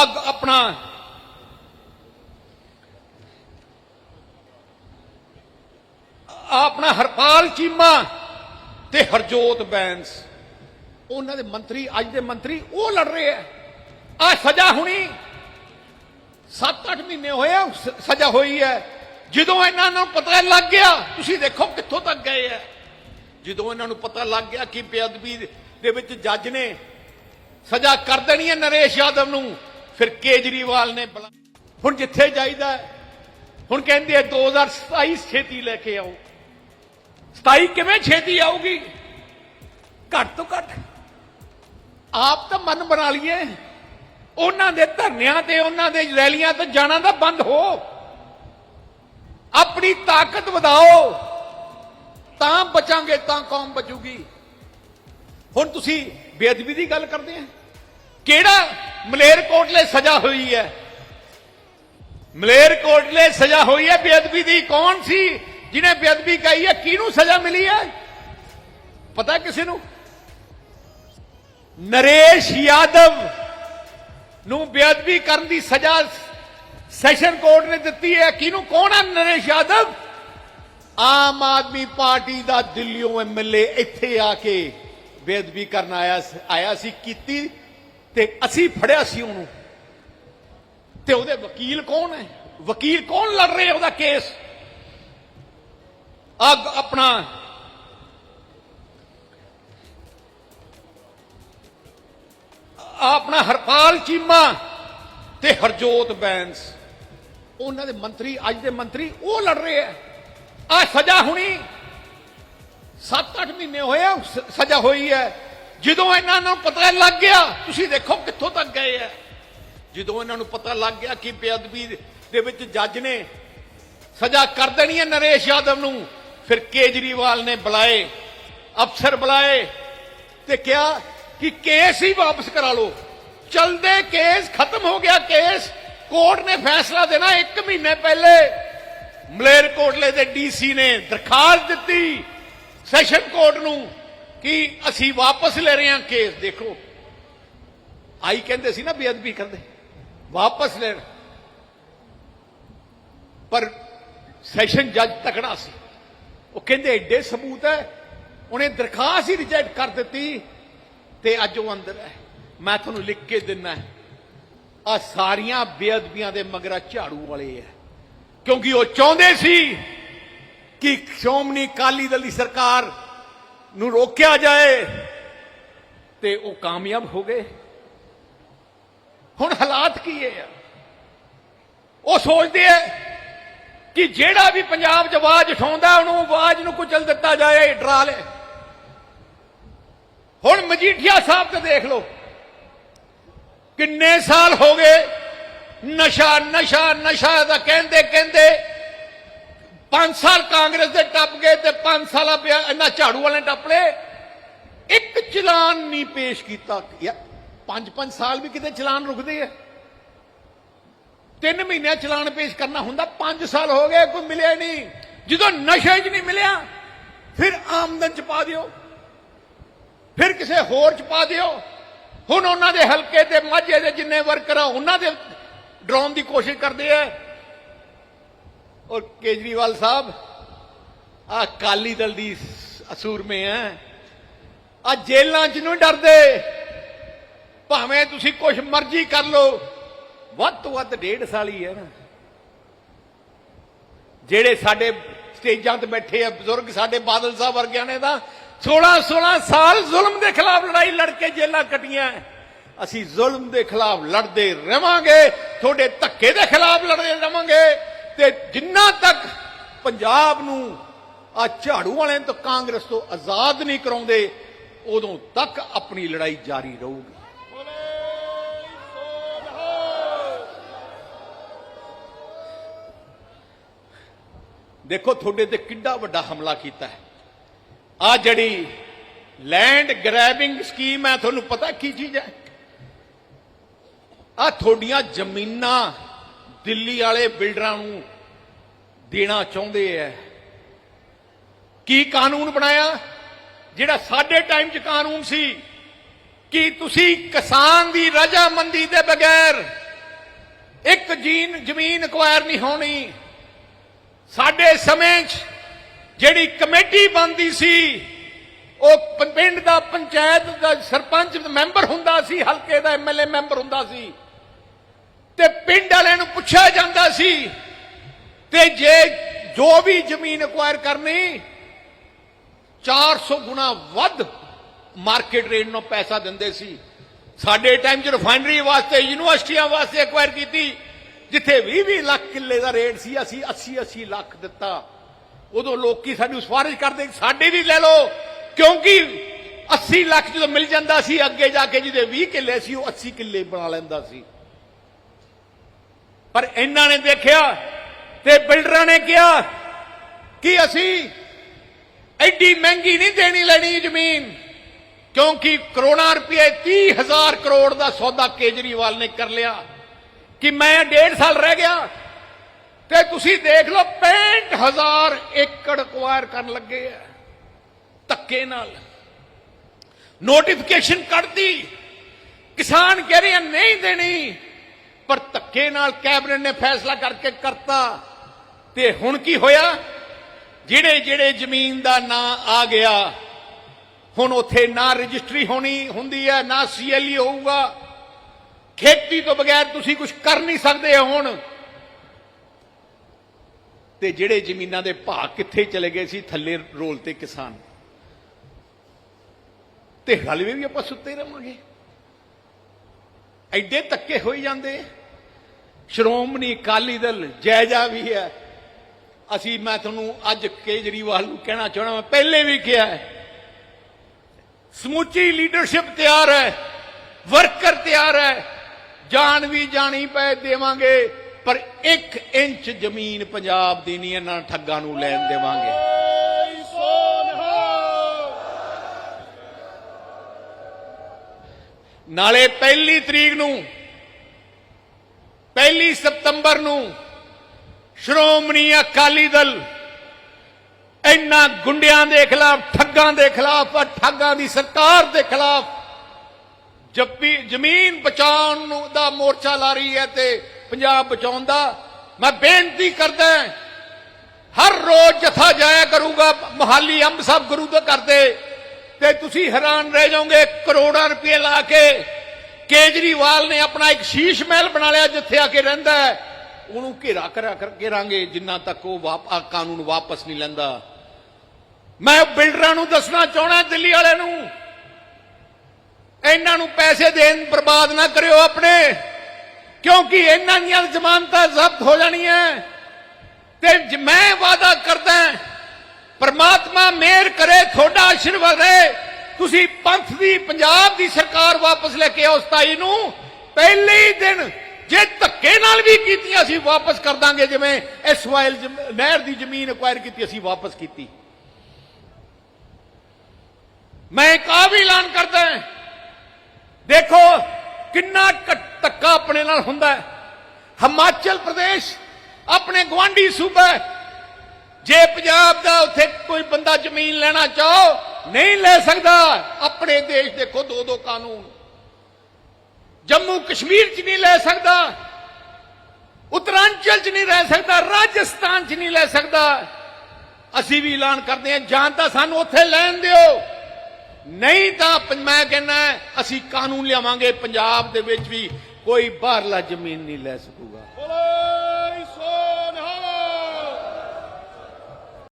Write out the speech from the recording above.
ਅੱਗ ਆਪਣਾ। ਆਪਣਾ ਹਰਪਾਲ ਚੀਮਾ ਤੇ ਹਰਜੋਤ ਬੈਂਸ। ਉਹਨਾਂ ਦੇ ਮੰਤਰੀ, ਅੱਜ ਦੇ ਮੰਤਰੀ, ਉਹ ਲੜ ਰਹੇ ਆ। ਆ ਸਜ਼ਾ ਹੁਣੀ 7-8 ਮਹੀਨੇ ਹੋਏ ਆ ਸਜ਼ਾ ਹੋਈ ਹੈ। ਜਦੋਂ ਇਹਨਾਂ ਨੂੰ ਪਤਾ ਲੱਗ ਗਿਆ, ਤੁਸੀਂ ਦੇਖੋ ਕਿੱਥੋਂ ਤੱਕ ਗਏ ਆ। ਜਦੋਂ ਇਹਨਾਂ ਨੂੰ ਪਤਾ ਲੱਗ ਗਿਆ ਕਿ ਬੇਅਦਬੀ ਦੇ ਵਿੱਚ ਜੱਜ ਨੇ ਸਜ਼ਾ ਕਰ ਦੇਣੀ ਹੈ ਨਰੇਸ਼ ਯਾਦਵ ਨੂੰ ਫਿਰ ਕੇਜਰੀਵਾਲ ਨੇ ਬੁਲਾ ਹੁਣ ਜਿੱਥੇ ਜਾਈਦਾ ਹੁਣ ਕਹਿੰਦੇ ਆ 2027 ਛੇਤੀ ਲੈ ਕੇ ਆਓ। 27 ਕਿਵੇਂ ਛੇਤੀ ਆਊਗੀ? ਘੱਟ ਤੋਂ ਘੱਟ। ਆਪ ਤਾਂ ਮਨ ਬਣਾ ਲਈਏ। ਉਹਨਾਂ ਦੇ ਧਰਨਿਆਂ ਤੇ, ਉਹਨਾਂ ਦੇ ਰੈਲੀਆਂ ਤੇ ਜਾਣਾ ਤਾਂ ਬੰਦ ਹੋ। ਆਪਣੀ ਤਾਕਤ ਵਧਾਓ। ਤਾਂ ਬਚਾਂਗੇ, ਤਾਂ ਕੌਮ ਬਚੂਗੀ। ਹੁਣ ਤੁਸੀਂ ਬੇਅਦਬੀ ਦੀ ਗੱਲ ਕਰਦੇ ਆ। ਕਿਹੜਾ? ਮਲੇਰਕੋਟਲੇ ਸਜ਼ਾ ਹੋਈ ਹੈ। ਮਲੇਰਕੋਟਲੇ ਸਜ਼ਾ ਹੋਈ ਹੈ ਬੇਅਦਬੀ ਦੀ। ਕੌਣ ਸੀ ਜਿਹਨੇ ਬੇਅਦਬੀ ਕਹੀ ਹੈ? ਕਿਹਨੂੰ ਸਜ਼ਾ ਮਿਲੀ ਹੈ? ਪਤਾ ਕਿਸੇ ਨੂੰ? ਨਰੇਸ਼ ਯਾਦਵ ਨੂੰ ਬੇਅਦਬੀ ਕਰਨ ਦੀ ਸਜ਼ਾ ਸੈਸ਼ਨ ਕੋਰਟ ਨੇ ਦਿੱਤੀ ਹੈ। ਕਿਹਨੂੰ? ਕੌਣ ਹੈ ਨਰੇਸ਼ ਯਾਦਵ? ਆਮ ਆਦਮੀ ਪਾਰਟੀ ਦਾ ਦਿੱਲੀੋਂ ਐਮਐਲਏ ਇੱਥੇ ਆ ਕੇ ਬੇਅਦਬੀ ਕਰਨ ਆਇਆ ਆਇਆ ਸੀ, ਕੀਤੀ ਤੇ ਅਸੀਂ ਫੜਿਆ ਸੀ ਉਹਨੂੰ। ਤੇ ਉਹਦੇ ਵਕੀਲ ਕੌਣ ਹੈ? ਵਕੀਲ ਕੌਣ ਲੜ ਰਹੇ ਉਹਦਾ ਕੇਸ? ਅੱਗ ਆਪਣਾ। ਆਪਣਾ ਹਰਪਾਲ ਚੀਮਾ ਤੇ ਹਰਜੋਤ ਬੈਂਸ। ਉਹਨਾਂ ਦੇ ਮੰਤਰੀ, ਅੱਜ ਦੇ ਮੰਤਰੀ ਉਹ ਲੜ ਰਹੇ ਆ ਆ ਸਜ਼ਾ ਹੁਣੀ 7-8 ਮਹੀਨੇ ਹੋਏ ਆ ਸਜ਼ਾ ਹੋਈ ਹੈ। ਜਦੋਂ ਇਹਨਾਂ ਨੂੰ ਪਤਾ ਲੱਗ ਗਿਆ, ਤੁਸੀਂ ਦੇਖੋ ਕਿੱਥੋਂ ਤੱਕ ਗਏ ਆ। ਜਦੋਂ ਇਹਨਾਂ ਨੂੰ ਪਤਾ ਲੱਗ ਗਿਆ ਕਿ ਬੇਅਦਬੀ ਦੇ ਵਿੱਚ ਜੱਜ ਨੇ ਸਜ਼ਾ ਕਰ ਦੇਣੀ ਹੈ ਨਰੇਸ਼ ਯਾਦਵ ਨੂੰ, ਫਿਰ ਕੇਜਰੀਵਾਲ ਨੇ ਬੁਲਾਏ, ਅਫਸਰ ਬੁਲਾਏ ਤੇ ਕਿਹਾ ਕਿ ਕੇਸ ਹੀ ਵਾਪਸ ਕਰਾ ਲਓ। ਚਲਦੇ ਕੇਸ ਖਤਮ ਹੋ ਗਿਆ ਕੇਸ, ਕੋਰਟ ਨੇ ਫੈਸਲਾ ਦੇਣਾ 1 ਮਹੀਨੇ ਪਹਿਲੇ। ਮਲੇਰਕੋਟਲੇ ਦੇ ਡੀਸੀ ਨੇ ਦਰਖਾਸਤ ਦਿੱਤੀ ਸੈਸ਼ਨ ਕੋਰਟ ਨੂੰ ਕਿ ਅਸੀਂ ਵਾਪਸ ਲੈ ਰਹੇ ਹਾਂ ਕੇਸ, ਦੇਖੋ। ਆਈ ਕਹਿੰਦੇ ਸੀ ਨਾ ਬੇਅਦਬੀ ਕਰਦੇ, ਵਾਪਸ ਲੈਣ। ਪਰ ਸੈਸ਼ਨ ਜੱਜ ਤਕੜਾ ਸੀ। ਉਹ ਕਹਿੰਦੇ ਐਡੇ ਸਬੂਤ ਹੈ, ਉਹਨੇ ਦਰਖਾਸਤ ਹੀ ਰਿਜੈਕਟ ਕਰ ਦਿੱਤੀ ਤੇ ਅੱਜ ਉਹ ਅੰਦਰ ਹੈ। ਮੈਂ ਤੁਹਾਨੂੰ ਲਿਖ ਕੇ ਦਿੰਨਾ ਆ ਸਾਰੀਆਂ ਬੇਅਦਬੀਆਂ ਦੇ ਮਗਰਾ ਝਾੜੂ ਵਾਲੇ ਹੈ। ਕਿਉਂਕਿ ਉਹ ਚਾਹੁੰਦੇ ਸੀ ਕਿ ਸ਼੍ਰੋਮਣੀ ਅਕਾਲੀ ਦਲ ਦੀ ਸਰਕਾਰ ਨੂੰ ਰੋਕਿਆ ਜਾਏ ਤੇ ਉਹ ਕਾਮਯਾਬ ਹੋ ਗਏ। ਹੁਣ ਹਾਲਾਤ ਕੀ ਹੈ ਉਹ ਸੋਚਦੇ ਐ ਕਿ ਜਿਹੜਾ ਵੀ ਪੰਜਾਬ 'ਚ ਆਵਾਜ਼ ਉਠਾਉਂਦਾ, ਉਹਨੂੰ ਆਵਾਜ਼ ਨੂੰ ਕੁਚਲ ਦਿੱਤਾ ਜਾਏ, ਡਰਾ ਲੈ। ਹੁਣ ਮਜੀਠੀਆ ਸਾਹਿਬ ਤੇ ਦੇਖ ਲਓ, ਕਿੰਨੇ ਸਾਲ ਹੋ ਗਏ, ਨਸ਼ਾ ਨਸ਼ਾ ਨਸ਼ਾ ਦਾ ਕਹਿੰਦੇ ਕਹਿੰਦੇ 5 ਸਾਲ ਕਾਂਗਰਸ ਦੇ ਟੱਪ ਗਏ ਤੇ 5 ਸਾਲਾਂ ਪਿਆ ਇਹਨਾਂ ਝਾੜੂ ਵਾਲੇ ਟੱਪ ਲਏ। ਇੱਕ ਚਲਾਨ ਨਹੀਂ ਪੇਸ਼ ਕੀਤਾ। ਯਾਰ 5-5 ਸਾਲ ਵੀ ਕਿਤੇ ਚਲਾਨ ਰੁਕਦੇ ਆ। ਤਿੰਨ ਮਹੀਨਿਆਂ ਚਲਾਨ ਪੇਸ਼ ਕਰਨਾ ਹੁੰਦਾ 5 ਸਾਲ ਹੋ ਗਏ, ਕੋਈ ਮਿਲਿਆ ਨਹੀਂ। ਜਦੋਂ ਨਸ਼ੇ 'ਚ ਨਹੀਂ ਮਿਲਿਆ, ਫਿਰ ਆਮਦਨ 'ਚ ਪਾ ਦਿਓ। ਫਿਰ ਕਿਸੇ ਹੋਰ 'ਚ ਪਾ ਦਿਓ। ਹੁਣ ਉਹਨਾਂ ਦੇ ਹਲਕੇ ਤੇ ਮਾਝੇ ਦੇ ਜਿੰਨੇ ਵਰਕਰ ਆ, ਉਹਨਾਂ ਦੇ ਡਰਾਉਣ ਦੀ ਕੋਸ਼ਿਸ਼ ਕਰਦੇ ਆ। ਔਰ ਕੇਜਰੀਵਾਲ ਸਾਹਿਬ ਆ ਕਾਲੀ ਦਲ ਦੀ ਅਸੂਰਮੇ ਆ ਆ ਜੇਲਾਂ 'ਚ ਨਹੀਂ ਡਰਦੇ। ਭਾਵੇਂ ਤੁਸੀਂ ਕੁਝ ਮਰਜ਼ੀ ਕਰ ਲਓ। ਵੱਧ ਤੋਂ ਵੱਧ ਡੇਢ ਸਾਲ ਹੀ ਹੈ ਨਾ। ਜਿਹੜੇ ਸਾਡੇ ਸਟੇਜਾਂ ਤੇ ਬੈਠੇ ਆ ਬਜ਼ੁਰਗ ਸਾਡੇ ਬਾਦਲ ਸਾਹਿਬ ਵਰਗਿਆਂ ਨੇ ਤਾਂ 16 16 ਸਾਲ ਜ਼ੁਲਮ ਦੇ ਖਿਲਾਫ ਲੜਾਈ ਲੜ ਕੇ ਜੇਲਾਂ ਕੱਟੀਆਂ ਅਸੀਂ ਜ਼ੁਲਮ ਦੇ ਖਿਲਾਫ ਲੜਦੇ ਰਵਾਂਗੇ, ਤੁਹਾਡੇ ਧੱਕੇ ਦੇ ਖਿਲਾਫ ਲੜਦੇ ਰਵਾਂਗੇ। ਤੇ ਜਿੰਨਾ ਤੱਕ ਪੰਜਾਬ ਨੂੰ ਆ ਝਾੜੂ ਵਾਲਿਆਂ ਤੋਂ ਕਾਂਗਰਸ ਤੋਂ ਆਜ਼ਾਦ ਨਹੀਂ ਕਰਾਉਂਦੇ, ਉਦੋਂ ਤੱਕ ਆਪਣੀ ਲੜਾਈ ਜਾਰੀ ਰਹੂਗੀ। ਦੇਖੋ, ਤੁਹਾਡੇ ਤੇ ਕਿੱਡਾ ਵੱਡਾ ਹਮਲਾ ਕੀਤਾ ਹੈ। ਆ ਜਿਹੜੀ ਲੈਂਡ ਗ੍ਰੈਬਿੰਗ ਸਕੀਮ ਹੈ, ਤੁਹਾਨੂੰ ਪਤਾ ਕੀ ਚੀਜ਼ ਹੈ? ਆ ਤੁਹਾਡੀਆਂ ਜ਼ਮੀਨਾਂ ਦਿੱਲੀ ਵਾਲੇ ਬਿਲਡਰਾਂ ਨੂੰ ਦੇਣਾ ਚਾਹੁੰਦੇ ਐ। ਕੀ ਕਾਨੂੰਨ ਬਣਾਇਆ? ਜਿਹੜਾ ਸਾਡੇ ਟਾਈਮ 'ਚ ਕਾਨੂੰਨ ਸੀ, ਕਿ ਤੁਸੀਂ ਕਿਸਾਨ ਦੀ ਰਜਾਮੰਦੀ ਦੇ ਬਗੈਰ ਇੱਕ ਜੀਨ ਜ਼ਮੀਨ ਅਕਵਾਇਰ ਨਹੀਂ ਹੋਣੀ। ਸਾਡੇ ਸਮੇਂ 'ਚ ਜਿਹੜੀ ਕਮੇਟੀ ਬਣਦੀ ਸੀ, ਉਹ ਪਿੰਡ ਦਾ ਪੰਚਾਇਤ ਦਾ ਸਰਪੰਚ ਮੈਂਬਰ ਹੁੰਦਾ ਸੀ, ਹਲਕੇ ਦਾ ਐਮਐਲਏ ਮੈਂਬਰ ਹੁੰਦਾ ਸੀ। ਤੇ ਪਿੰਡ ਵਾਲਿਆਂ ਨੂੰ ਪੁੱਛਿਆ ਜਾਂਦਾ ਸੀ, ਤੇ ਜੇ ਜੋ ਵੀ ਜ਼ਮੀਨ ਅਕਵਾਇਰ ਕਰਨੀ 400 ਗੁਣਾ ਵੱਧ ਮਾਰਕੀਟ ਰੇਟ ਨੂੰ ਪੈਸਾ ਦਿੰਦੇ ਸੀ। ਸਾਡੇ ਟਾਈਮ 'ਚ ਰਿਫਾਈਨਰੀ ਵਾਸਤੇ, ਯੂਨੀਵਰਸਿਟੀਆਂ ਵਾਸਤੇ ਅਕਵਾਇਰ ਕੀਤੀ, ਜਿੱਥੇ 20-20 ਲੱਖ ਕਿੱਲੇ ਦਾ ਰੇਟ ਸੀ, ਅਸੀਂ 80-80 ਲੱਖ ਦਿੱਤਾ। ਉਦੋਂ ਲੋਕੀ ਸਾਨੂੰ ਸਿਫਾਰਿਸ਼ ਕਰਦੇ ਕਿ ਸਾਡੇ ਵੀ ਲੈ ਲਓ। ਕਿਉਂਕਿ 80 ਲੱਖ ਜਦੋਂ ਮਿਲ ਜਾਂਦਾ ਸੀ, ਅੱਗੇ ਜਾ ਕੇ ਜਿਹਦੇ 20 ਕਿੱਲੇ ਸੀ, ਉਹ 80 ਕਿੱਲੇ ਬਣਾ ਲੈਂਦਾ ਸੀ। ਪਰ ਇਹਨਾਂ ਨੇ ਦੇਖਿਆ ਤੇ ਬਿਲਡਰਾਂ ਨੇ ਕਿਹਾ ਕਿ ਅਸੀਂ ਐਡੀ ਮਹਿੰਗੀ ਨਹੀਂ ਦੇਣੀ ਲੈਣੀ ਜ਼ਮੀਨ, ਕਿਉਂਕਿ ਕਰੋੜਾਂ ਰੁਪਏ 30000 ਕਰੋੜ ਦਾ ਸੌਦਾ ਕੇਜਰੀਵਾਲ ਨੇ ਕਰ ਲਿਆ। ਕਿ ਮੈਂ ਡੇਢ ਸਾਲ ਰਹਿ ਗਿਆ ਤੇ ਤੁਸੀਂ ਦੇਖ ਲਓ 65000 ਏਕੜ ਅਕਵਾਇਰ ਕਰਨ ਲੱਗੇ ਆ, ਧੱਕੇ ਨਾਲ। ਨੋਟੀਫਿਕੇਸ਼ਨ ਕੱਢਦੀ ਕਿਸਾਨ ਕਹਿ ਰਹੇ ਨਹੀਂ ਦੇਣੀ। ਪਰ ਧੱਕੇ ਨਾਲ ਕੈਬਨਿਟ ਨੇ ਫੈਸਲਾ ਕਰਕੇ ਕਰਤਾ। ਤੇ ਹੁਣ ਕੀ ਹੋਇਆ? ਜਿਹੜੇ ਜਿਹੜੇ ਜ਼ਮੀਨ ਦਾ ਨਾਂ ਆ ਗਿਆ, ਹੁਣ ਉੱਥੇ ਨਾ ਰਜਿਸਟਰੀ ਹੋਣੀ ਹੁੰਦੀ ਹੈ, ਨਾ ਸੀਐਲਈ ਹੋਊਗਾ। ਖੇਤੀ ਤੋਂ ਬਗੈਰ ਤੁਸੀਂ ਕੁਝ ਕਰ ਨਹੀਂ ਸਕਦੇ ਹੁਣ। ਤੇ ਜਿਹੜੇ ਜ਼ਮੀਨਾਂ ਦੇ ਭਾਅ ਕਿੱਥੇ ਚਲੇ ਗਏ ਸੀ? ਥੱਲੇ ਰੋਲ ਤੇ ਕਿਸਾਨ। ਤੇ ਹਲਵੇ ਵੀ ਆਪਾਂ ਸੁੱਤੇ ਰਵਾਂਗੇ। ਐਡੇ ਤੱਕੇ ਹੋਈ ਜਾਂਦੇ। ਸ਼੍ਰੋਮਣੀ ਅਕਾਲੀ ਦਲ ਜਾਇਜਾ ਵੀ ਹੈ। ਅਸੀਂ, ਮੈਂ ਤੁਹਾਨੂੰ ਅੱਜ ਕੇਜਰੀਵਾਲ ਨੂੰ ਕਹਿਣਾ ਚਾਹਣਾ ਮੈਂ ਪਹਿਲੇ ਵੀ ਕਿਹਾ ਹੈ, ਸਮੁੱਚੀ ਲੀਡਰਸ਼ਿਪ ਤਿਆਰ ਹੈ, ਵਰਕਰ ਤਿਆਰ ਹੈ, ਜਾਨ ਵੀ ਜਾਣੀ ਪੈ ਦੇਵਾਂਗੇ, ਪਰ 1 ਇੰਚ ਜ਼ਮੀਨ ਪੰਜਾਬ ਦੀ ਨਹੀਂ, ਇਹਨਾਂ ਠੱਗਾਂ ਨੂੰ ਲੈਣ ਦੇਵਾਂਗੇ। ਨਾਲੇ ਪਹਿਲੀ ਤਰੀਕ ਨੂੰ ਪਹਿਲੀ ਸਤੰਬਰ ਨੂੰ ਸ਼੍ਰੋਮਣੀ ਅਕਾਲੀ ਦਲ ਇੰਨਾ ਗੁੰਡਿਆਂ ਦੇ ਖਿਲਾਫ, ਠੱਗਾਂ ਦੇ ਖਿਲਾਫ ਔਰ ਠੱਗਾਂ ਦੀ ਸਰਕਾਰ ਦੇ ਖਿਲਾਫ ਜੱਪੀ, ਜ਼ਮੀਨ ਬਚਾਉਣ ਦਾ ਮੋਰਚਾ ਲਾ ਰਹੀ ਹੈ ਤੇ ਪੰਜਾਬ ਬਚਾਉਣ ਦਾ ਮੈਂ ਬੇਨਤੀ ਕਰਦਾ ਹਰ ਰੋਜ਼ ਜਥਾ ਜਾਇਆ ਕਰੂਗਾ, ਮੋਹਾਲੀ ਅੰਬ ਸਾਹਿਬ ਗੁਰੂ ਦੇ ਕਰਦੇ ਤੇ ਤੁਸੀਂ ਹੈਰਾਨ ਰਹਿ ਜਾਓਗੇ, ਕਰੋੜਾਂ ਰੁਪਏ ਲਾ ਕੇ ਕੇਜਰੀਵਾਲ ਨੇ ਆਪਣਾ ਇੱਕ ਸ਼ੀਸ਼ ਮਹਿਲ ਬਣਾ ਲਿਆ ਜਿੱਥੇ ਆ ਕੇ ਰਹਿੰਦਾ ਹੈ। ਉਹਨੂੰ ਘੇਰਾ ਕਰਿਆ ਕਰਕੇ ਰਾਂਗੇ ਜਿੰਨਾ ਤੱਕ ਉਹ ਵਾਪ ਕਾਨੂੰਨ ਵਾਪਸ ਨਹੀਂ ਲੈਂਦਾ। ਮੈਂ ਬਿਲਡਰਾਂ ਨੂੰ ਦੱਸਣਾ ਚਾਹਣਾ ਦਿੱਲੀ ਵਾਲਿਆਂ ਨੂੰ। ਇਹਨਾਂ ਨੂੰ ਪੈਸੇ ਦੇਣ ਬਰਬਾਦ ਨਾ ਕਰਿਓ ਆਪਣੇ। ਕਿਉਂਕਿ ਇਹਨਾਂ ਦੀਆਂ ਜ਼ਮਾਨਤਾਂ ਜ਼ਬਤ ਹੋ ਜਾਣੀਆਂ। ਤੇ ਮੈਂ ਵਾਅਦਾ ਕਰਦਾ ਪਰਮਾਤਮਾ ਮਿਹਰ ਕਰੇ, ਤੁਹਾਡਾ ਆਸ਼ੀਰਵਾਦ ਰਹੇ। ਤੁਸੀਂ ਪੰਥ ਦੀ, ਪੰਜਾਬ ਦੀ ਸਰਕਾਰ ਵਾਪਸ ਲੈ ਕੇ ਆਓ 27 ਨੂੰ। ਪਹਿਲੇ ਹੀ ਦਿਨ ਜੇ ਧੱਕੇ ਨਾਲ ਵੀ ਕੀਤੀਆਂ, ਅਸੀਂ ਵਾਪਸ ਕਰ ਦਾਂਗੇ। ਜਿਵੇਂ ਐਸਵਾਈਐਲ ਨਹਿਰ ਦੀ ਜ਼ਮੀਨ ਅਕਵਾਇਰ ਕੀਤੀ, ਅਸੀਂ ਵਾਪਸ ਕੀਤੀ। ਮੈਂ ਇੱਕ ਆ ਵੀ ਐਲਾਨ ਕਰਦਾ ਦੇਖੋ ਕਿੰਨਾ ਧੱਕਾ ਆਪਣੇ ਨਾਲ ਹੁੰਦਾ ਹਿਮਾਚਲ ਪ੍ਰਦੇਸ਼ ਆਪਣੇ ਗਵਾਂਢੀ ਸੂਬਾ ਜੇ ਪੰਜਾਬ ਦਾ ਉੱਥੇ ਕੋਈ ਬੰਦਾ ਜ਼ਮੀਨ ਲੈਣਾ ਚਾਹੋ ਨਹੀਂ ਲੈ ਸਕਦਾ। ਆਪਣੇ ਦੇਸ਼ ਦੇਖੋ ਦੋ ਦੋ ਕਾਨੂੰਨ। ਜੰਮੂ ਕਸ਼ਮੀਰ 'ਚ ਨਹੀਂ ਲੈ ਸਕਦਾ। ਉਤਰਾਂਚਲ 'ਚ ਨਹੀਂ ਰਹਿ ਸਕਦਾ। ਰਾਜਸਥਾਨ 'ਚ ਨਹੀਂ ਲੈ ਸਕਦਾ। ਅਸੀਂ ਵੀ ਐਲਾਨ ਕਰਦੇ ਹਾਂ, ਜਾਂ ਤਾਂ ਸਾਨੂੰ ਉੱਥੇ ਲੈਣ ਦਿਓ। ਨਹੀਂ ਤਾਂ ਮੈਂ ਕਹਿੰਦਾ, ਅਸੀਂ ਕਾਨੂੰਨ ਲਿਆਵਾਂਗੇ, ਪੰਜਾਬ ਦੇ ਵਿੱਚ ਵੀ ਕੋਈ ਬਾਹਰਲਾ ਜ਼ਮੀਨ ਨਹੀਂ ਲੈ ਸਕੂਗਾ।